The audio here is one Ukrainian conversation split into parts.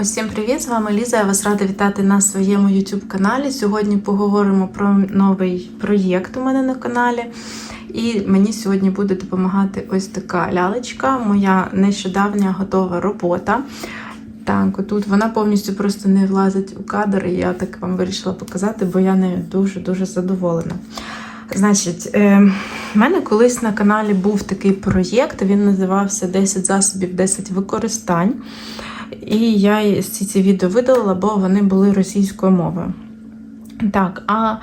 Усім привіт! З вами Ліза. Я вас рада вітати на своєму YouTube каналі. Сьогодні поговоримо про новий проєкт у мене на каналі. І мені сьогодні буде допомагати ось така лялечка, моя нещодавня готова робота. Так, отут вона повністю просто не влазить у кадр, і я так вам вирішила показати, бо я нею дуже-дуже задоволена. Значить, е, в мене колись на каналі був такий проєкт, він називався 10 засобів, 10 використань. І я ці, ці відео видалила, бо вони були російською мовою. Так, а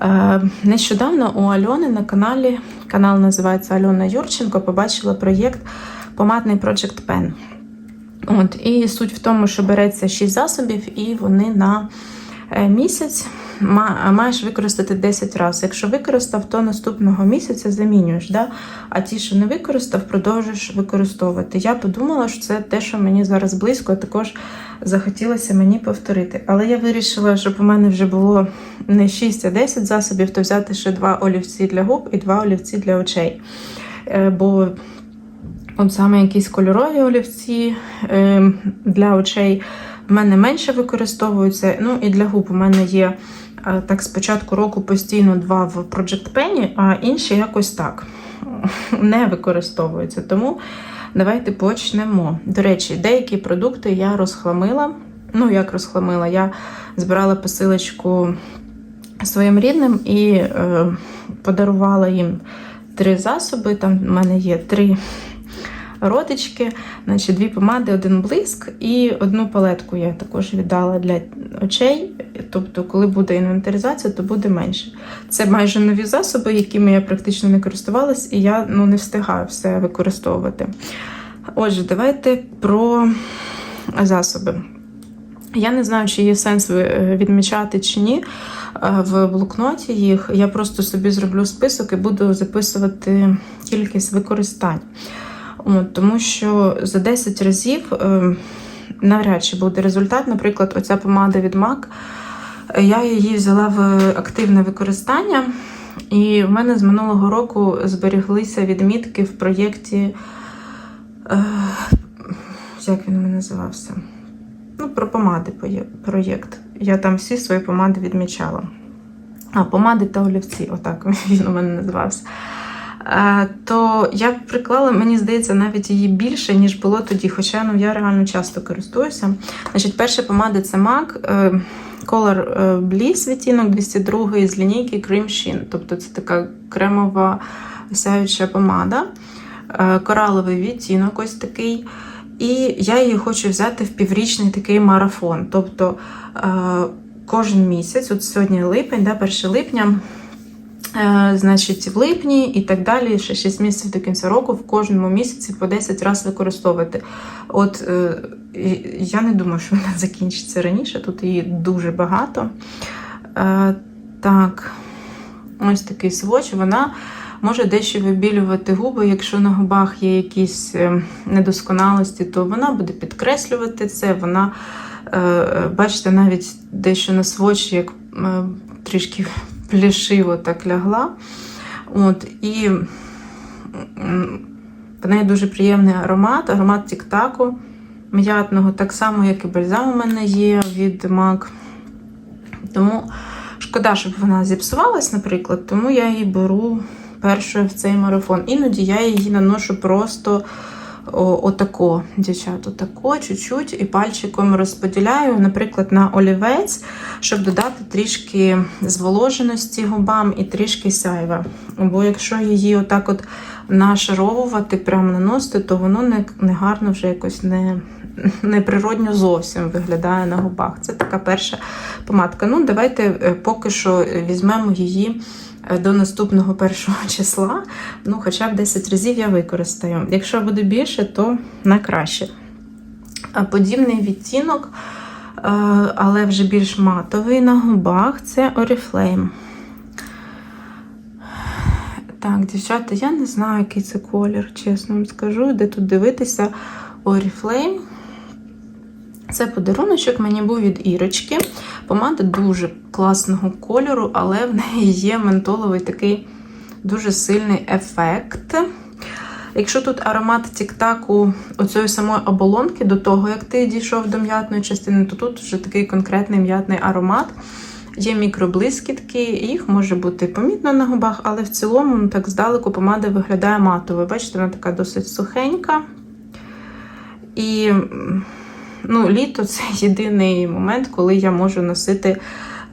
е, нещодавно у Альони на каналі, канал називається Альона Юрченко, побачила проєкт Помадний Project Pen. От, І суть в тому, що береться 6 засобів, і вони на місяць маєш використати 10 разів. Якщо використав, то наступного місяця замінюєш. Да? А ті, що не використав, продовжуєш використовувати. Я подумала, що це те, що мені зараз близько, також захотілося мені повторити. Але я вирішила, щоб у мене вже було не 6, а 10 засобів, то взяти ще два олівці для губ і два олівці для очей. Е, Бо От саме якісь кольорові олівці е, для очей в мене менше використовуються. Ну і для губ у мене є е, так з початку року постійно два в Project Penny, а інші якось так не використовуються. Тому давайте почнемо. До речі, деякі продукти я розхламила. Ну, як розхламила, я збирала посилочку своїм рідним і е, подарувала їм три засоби. Там в мене є три родички, значить, дві помади, один блиск і одну палетку я також віддала для очей. Тобто, коли буде інвентаризація, то буде менше. Це майже нові засоби, якими я практично не користувалась, і я ну, не встигаю все використовувати. Отже, давайте про засоби. Я не знаю, чи є сенс відмічати чи ні в блокноті їх. Я просто собі зроблю список і буду записувати кількість використань. От, Тому що за 10 разів е, навряд чи буде результат. Наприклад, оця помада від MAC, я її взяла в активне використання, і в мене з минулого року зберіглися відмітки в проєкті. Е, як він мене називався? Ну, про помади проєкт. Я там всі свої помади відмічала. А, помади та олівці, отак він у мене називався. То я б приклала, мені здається, навіть її більше, ніж було тоді, хоча ну, я реально часто користуюся. Значить, Перша помада це MAC Color Bliss відтінок 202 з лінійки Cream Sheen. Тобто це така кремова сяюча помада, кораловий відтінок ось такий. І я її хочу взяти в піврічний такий марафон. Тобто кожен місяць, от сьогодні липень, да, 1 липня. Значить, в липні і так далі, ще 6 місяців до кінця року, в кожному місяці по 10 разів використовувати. От я не думаю, що вона закінчиться раніше, тут її дуже багато. Так, ось такий сводч. Вона може дещо вибілювати губи. Якщо на губах є якісь е, недосконалості, то вона буде підкреслювати це. Вона, е, бачите, навіть дещо на сводчі, як е, трішки плішиво так лягла. От, І в неї дуже приємний аромат, аромат тік-таку м'ятного, так само, як і бальзам у мене є від MAC. Тому шкода, щоб вона зіпсувалась, наприклад, тому я її беру першою в цей марафон. Іноді я її наношу просто отако, дівчат, отако, чуть-чуть, і пальчиком розподіляю, наприклад, на олівець, щоб додати трішки зволоженості губам і трішки сяйва. Бо якщо її отак от нашаровувати, прямо наносити, то воно не, не гарно вже якось не. Неприродньо зовсім виглядає на губах. Це така перша помадка. Ну, давайте поки що візьмемо її до наступного першого числа. Ну, хоча б 10 разів я використаю. Якщо буде більше, то на краще. Подібний відтінок, але вже більш матовий на губах це Oriflame. Так, дівчата, я не знаю, який це колір, чесно вам скажу, де тут дивитися Oriflame. Це подаруночок мені був від Ірочки. Помада дуже класного кольору, але в неї є ментоловий такий дуже сильний ефект. Якщо тут аромат тік-таку оцієї самої оболонки до того, як ти дійшов до м'ятної частини, то тут вже такий конкретний м'ятний аромат. Є мікроблискітки, їх може бути помітно на губах, але в цілому, ну, так здалеку, помада виглядає матовою. Бачите, вона така досить сухенька. І ну, літо це єдиний момент, коли я можу носити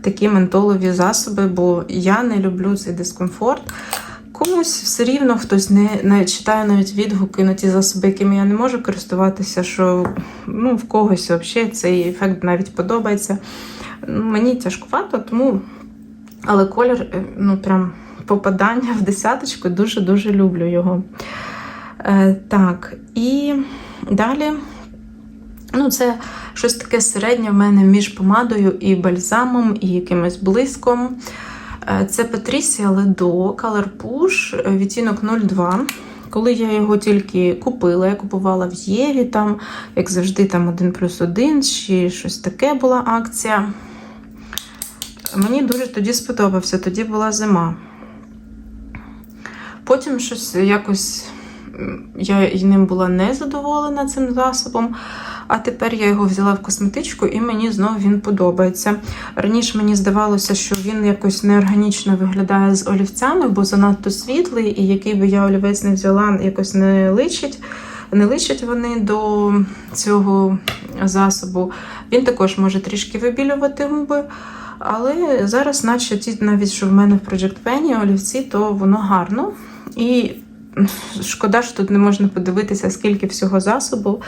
такі ментолові засоби, бо я не люблю цей дискомфорт. Комусь все рівно хтось не, не читає навіть відгуки на ті засоби, якими я не можу користуватися, що ну, в когось взагалі цей ефект навіть подобається. Ну, Мені тяжкувато, тому. Але колір, е, ну прям попадання в десяточку, дуже-дуже люблю його. Е, Так, і далі. Ну, це щось таке середнє в мене між помадою і бальзамом, і якимось блиском. Е, Це Patricia Ledo Color Push, е, відтінок 02. Коли я його тільки купила, я купувала в Єві, там, як завжди, там 1 плюс 1 чи щось таке була акція. Мені дуже тоді сподобався, тоді була зима. Потім щось якось я ним була не задоволена цим засобом. А тепер я його взяла в косметичку і мені знову він подобається. Раніше мені здавалося, що він якось неорганічно виглядає з олівцями, бо занадто світлий, і який би я олівець не взяла, якось не личить. Не личать вони до цього засобу. Він також може трішки вибілювати губи. Але зараз, наче ті, навіть що в мене в Project Penny олівці, то воно гарно. І шкода, що тут не можна подивитися, скільки всього засобу.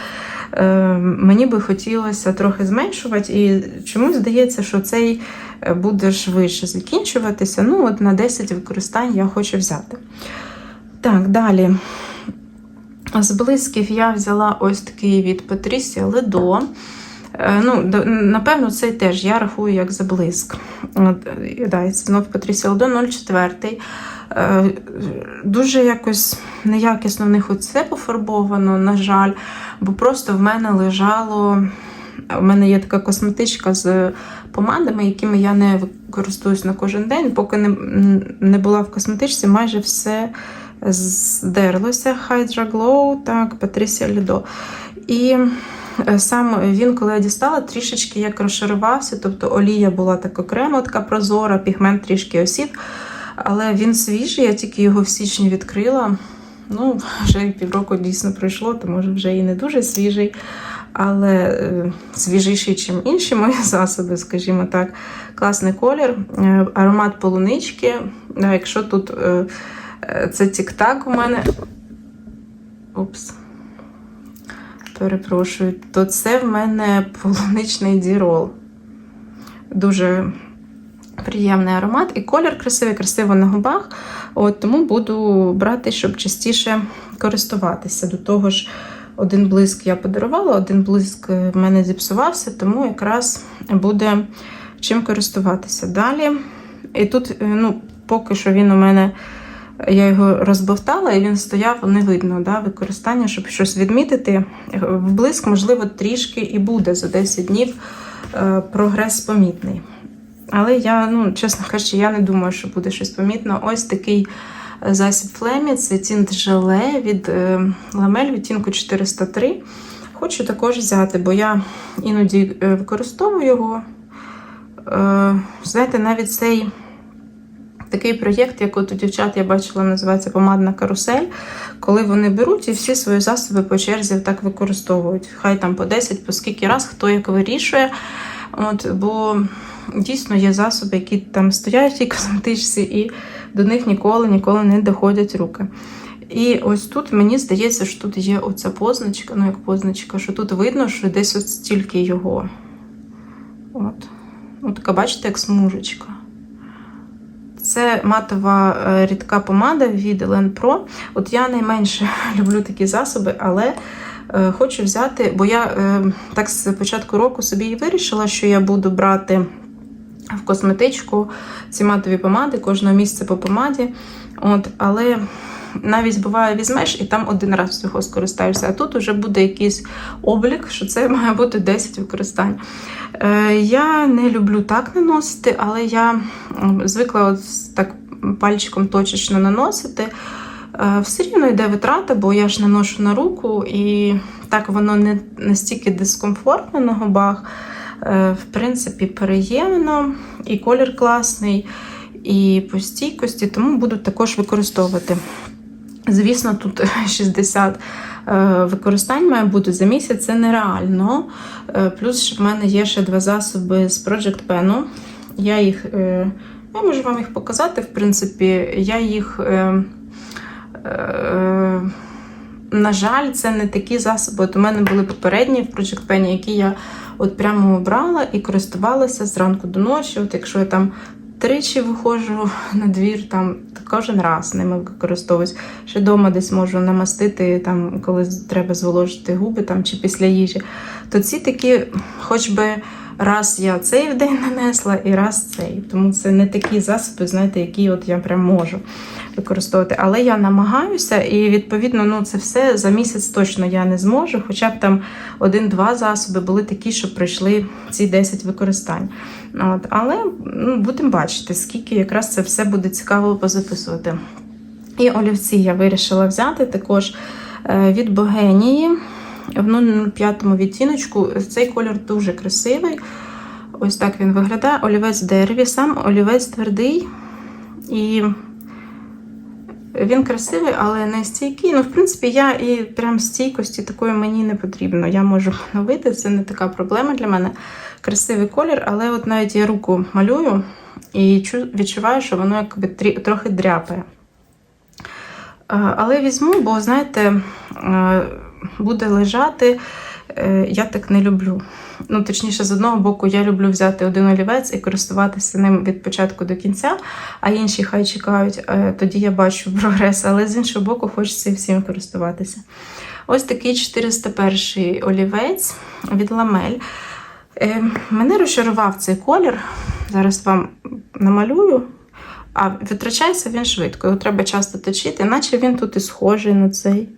Е, мені би хотілося трохи зменшувати, і чомусь здається, що цей е, буде швидше закінчуватися. Ну, от на 10 використань я хочу взяти. Так, далі. З блисків я взяла ось такий від Patricia Ledo. Е, Ну, напевно, цей теж я рахую як за блиск. От, е, да, знов Patricia Ledo 04. Е, Дуже якось неякісно в них оце пофарбовано, на жаль, бо просто в мене лежало. У мене є така косметичка з помадами, якими я не користуюсь на кожен день. Поки не, не була в косметичці, майже все здерлося. Hydra Glow, так, Patricia Lido. І е, сам він, коли я дістала, трішечки як розшарувався, тобто олія була так окремо, така прозора, пігмент трішки осіб. Але він свіжий, я тільки його в січні відкрила. Ну, вже півроку дійсно пройшло, то може вже і не дуже свіжий, але е, свіжіший, ніж інші мої засоби, скажімо так. Класний колір, е, аромат полунички. Якщо тут е, це тік-так у мене. Упс. Перепрошую, то це в мене полуничний дірол. Дуже приємний аромат і колір красивий, красиво на губах. От, Тому буду брати, щоб частіше користуватися. До того ж, один блиск я подарувала, один блиск в мене зіпсувався, тому якраз буде чим користуватися. Далі. І тут, е, ну, поки що він у мене. Я його розбовтала, і він стояв, не видно да, використання, щоб щось відмітити. Вблиск, можливо, трішки і буде за 10 днів е, прогрес помітний. Але я, ну, чесно кажучи, я не думаю, що буде щось помітно. Ось такий засіб Флемі, це тінт желе від е, ламель відтінку 403. Хочу також взяти, бо я іноді е, використовую його. Е, знаєте, навіть цей такий проєкт, як от у дівчат я бачила, називається помадна карусель, коли вони беруть і всі свої засоби по черзі так використовують. Хай там по 10, по скільки раз, хто як вирішує. От, Бо дійсно є засоби, які там стоять тій косметичці, і до них ніколи ніколи не доходять руки. І ось тут мені здається, що тут є оця позначка, ну як позначка, що тут видно, що десь ось стільки його. От. От така, бачите, як смужечка. Це матова е, рідка помада від Elen Pro. От я найменше люблю такі засоби, але е, хочу взяти, бо я е, так з початку року собі і вирішила, що я буду брати в косметичку ці матові помади, кожного місця по помаді. От, Але навіть буває, візьмеш і там один раз всього скористаєшся. А тут вже буде якийсь облік, що це має бути 10 використань. Е, Я не люблю так наносити, але я звикла от так пальчиком точечно наносити. Е, Все рівно йде витрата, бо я ж не ношу на руку, і так воно не настільки дискомфортно на губах. Е, В принципі, приємно, і колір класний, і по стійкості, тому буду також використовувати. Звісно, тут 60 е, використань має бути за місяць, це нереально. Е, Плюс в мене є ще два засоби з Project Pen. Я їх, я можу вам їх показати, в принципі, я їх. На жаль, це не такі засоби. От у мене були попередні в Project Pen, які я от прямо брала і користувалася зранку до ночі. От якщо я там тричі виходжу на двір, там кожен раз ними використовуюсь. Ще вдома десь можу намастити, там, коли треба зволожити губи там, чи після їжі. То ці такі, хоч би раз я цей в день нанесла і раз цей. Тому це не такі засоби, знаєте, які от я прям можу використовувати. Але я намагаюся, і відповідно, ну це все за місяць точно я не зможу. Хоча б там один-два засоби були такі, що пройшли ці 10 використань. От, але ну, будемо бачити, скільки якраз це все буде цікаво позаписувати. І олівці я вирішила взяти також е, від Богенії в 05 відтіночку. Цей колір дуже красивий. Ось так він виглядає. Олівець дереві, сам олівець твердий. І він красивий, але не стійкий. Ну, в принципі, я і прям стійкості такої мені не потрібно. Я можу поновити, це не така проблема для мене. Красивий колір, але от навіть я руку малюю і відчуваю, що воно якби трохи дряпає. Але візьму, бо, знаєте, буде лежати. е, Я так не люблю. Ну, точніше, з одного боку, я люблю взяти один олівець і користуватися ним від початку до кінця, а інші хай чекають, е, тоді я бачу прогрес, але з іншого боку, хочеться і всім користуватися. Ось такий 401 олівець від ламель. Е, Мене розчарував цей колір. Зараз вам намалюю. А витрачається він швидко, його треба часто точити, наче він тут і схожий на цей.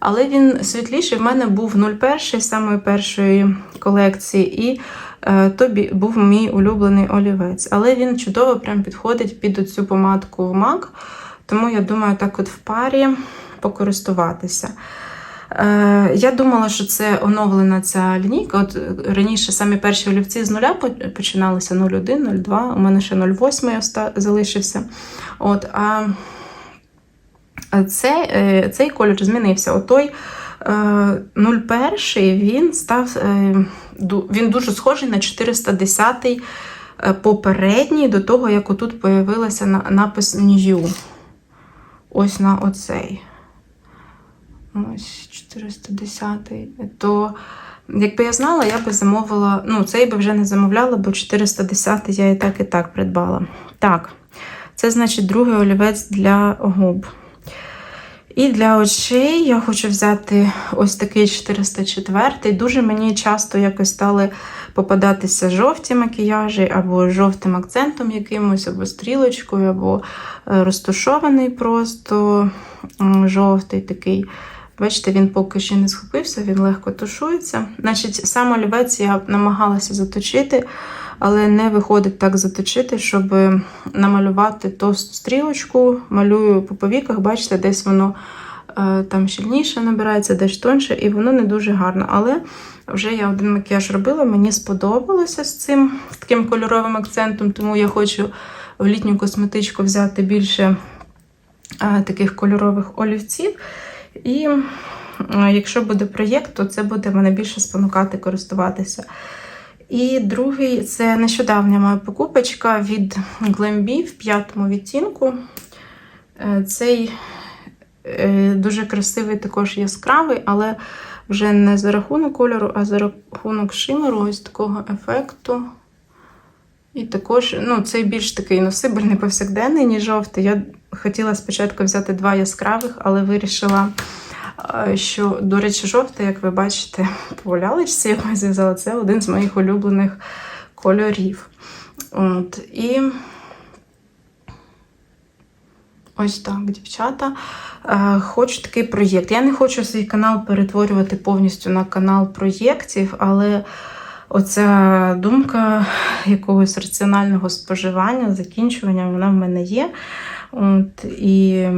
Але він світліший в мене був 01 самої першої колекції, і е, то був мій улюблений олівець. Але він чудово прям підходить під цю помадку в MAC, тому я думаю, так от в парі покористуватися. Е, я думала, що це оновлена ця лінійка. От раніше самі перші олівці з нуля починалися 01, 02, у мене ще 08 залишився. От, а це, е, цей колір змінився. Отой е, 01 він став е, він дуже схожий на 410 е, попередній до того, як отут появилася напис New. Ось на оцей. Ось 410. То, якби я знала, я би замовила. Ну, цей би вже не замовляла, бо 410 я і так і так придбала. Так, це значить другий олівець для губ. І для очей я хочу взяти ось такий 404. Дуже мені часто якось стали попадатися жовті макіяжі, або жовтим акцентом якимось, або стрілочкою, або е, розтушований просто жовтий такий. Бачите, він поки ще не схопився, він легко тушується. Значить, сам олівець я намагалася заточити, але не виходить так заточити, щоб намалювати товсту стрілочку. Малюю по повіках, бачите, десь воно е, там щільніше набирається, десь тонше, і воно не дуже гарно. Але вже я один макіяж робила, мені сподобалося з цим таким кольоровим акцентом, тому я хочу в літню косметичку взяти більше е, таких кольорових олівців. І якщо буде проєкт, то це буде мене більше спонукати користуватися. І другий це нещодавня моя покупочка від Glambi в п'ятому відтінку. Е, Цей е, дуже красивий, також яскравий, але вже не за рахунок кольору, а за рахунок шимеру, ось такого ефекту. І також, ну, цей більш такий носибельний повсякденний, ніж жовтий. Я хотіла спочатку взяти два яскравих, але вирішила, е, що, до речі, жовтий, як ви бачите, по лялечці, я зв'язала, це один з моїх улюблених кольорів. От, і ось так, дівчата. Е, Хочу такий проєкт. Я не хочу свій канал перетворювати повністю на канал проєктів, але оця думка якогось раціонального споживання, закінчування, вона в мене є. От, І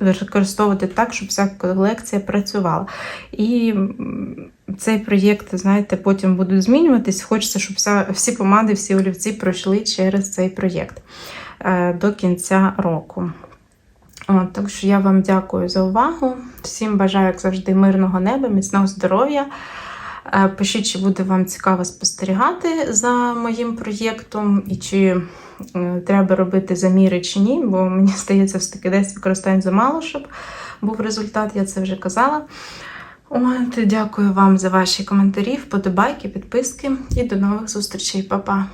використовувати так, щоб вся колекція працювала. І цей проєкт, знаєте, потім будуть змінюватись. Хочеться, щоб вся, всі помади, всі олівці пройшли через цей проєкт е, до кінця року. От, так що я вам дякую за увагу. Всім бажаю, як завжди, мирного неба, міцного здоров'я. Е, Пишіть, чи буде вам цікаво спостерігати за моїм проєктом, і чи е, треба робити заміри чи ні, бо мені здається, все-таки десь використань замало, щоб був результат, я це вже казала. От, дякую вам за ваші коментарі, вподобайки, підписки і до нових зустрічей, Па-па!